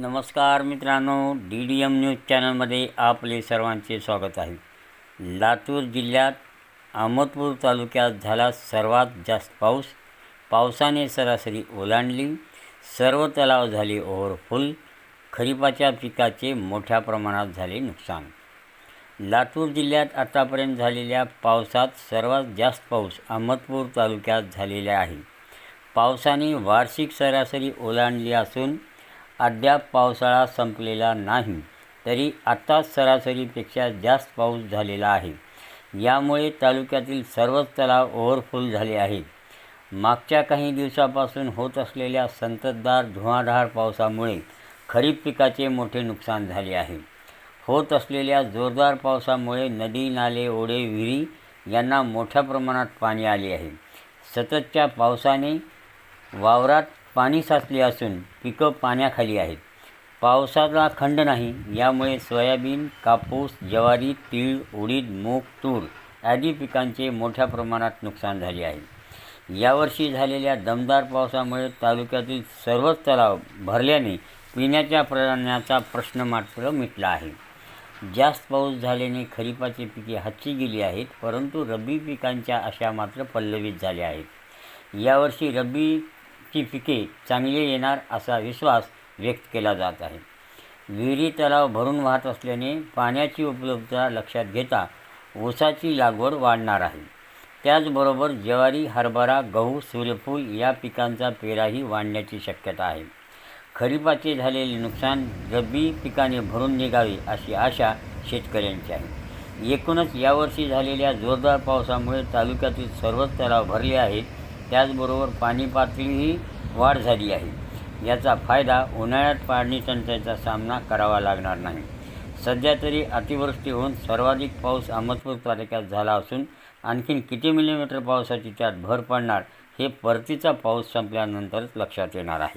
नमस्कार मित्रांनो D D M news चॅनलमध्ये आपले सर्वांचे स्वागत आहे. लातूर जिल्ह्यात अहमदपूर तालुक्यात झाला सर्वात जास्त पाऊस. पावसाने सरासरी ओलांडली. सर्व तलाव झाले ओव्हरफुल. खरीपाच्या पिकाचे मोठ्या प्रमाणात झाले नुकसान. लातूर जिल्ह्यात आतापर्यंत झालेल्या पावसात सर्वात जास्त पाऊस अहमदपूर तालुक्यात झालेला आहे. पावसाने वार्षिक सरासरी ओलांडली असून अद्याप पावसाळा संपलेला नाही तरी आत्ताच सरासरीपेक्षा जास्त पाऊस झालेला आहे. यामुळे तालुक्यातील सर्वच तलाव ओव्हरफुल झाले आहेत. मागच्या काही दिवसापासून होत असलेल्या संततधार धुवाधार पावसामुळे खरीप पिकाचे मोठे नुकसान झाले आहे. होत असलेल्या जोरदार पावसामुळे नदी नाले ओढे विहिरी यांना मोठ्या प्रमाणात पाणी आले आहे. सततच्या पावसाने वावरात पाणी साचले असून पिकं पाण्याखाली आहेत. पावसाला खंड नाही यामुळे सोयाबीन कापूस ज्वारी तीळ उडीद मूग तूर आदी पिकांचे मोठ्या प्रमाणात नुकसान झाले आहे. यावर्षी झालेल्या दमदार पावसामुळे तालुक्यातील सर्वच तलाव भरल्याने पिण्याच्या पाण्याचा प्रश्न मात्र मिटला आहे. जास्त पाऊस झाल्याने खरीपाची पिके हातची गेली आहेत परंतु रब्बी पिकांच्या अशा मात्र पल्लवित झाल्या आहेत. यावर्षी रब्बी ती पिके चांगली येणार असा विश्वास व्यक्त केला जात आहे. विहिरी तलाव भरून वाहत असल्याने पाण्याची उपलब्धता लक्षात घेता ऊसाची लागवड वाढणार आहे. त्याचबरोबर ज्वारी हरभरा गहू सूर्यफूल या पिकांचा पेराही वाढण्याची शक्यता आहे. खरीपाचे झालेले नुकसान रब्बी पिकाने भरून निघावे अशी आशा शेतकऱ्यांची आहे. एकूणच यावर्षी झालेल्या जोरदार पावसामुळे तालुक्यातील सर्वच तलाव भरले आहेत. त्याचबरोबर पाणी पातळीही वाढ झाली आहे. याचा फायदा उन्हाळ्यात पाणी टंचाईचा सामना करावा लागणार नाही. सध्या तरी अतिवृष्टी होऊन सर्वाधिक पाऊस अहमदपूर तालुक्यात झाला असून आणखीन किती मिलीमीटर पावसाची त्यात भर पडणार हे परतीचा पाऊस संपल्यानंतरच लक्षात येणार आहे.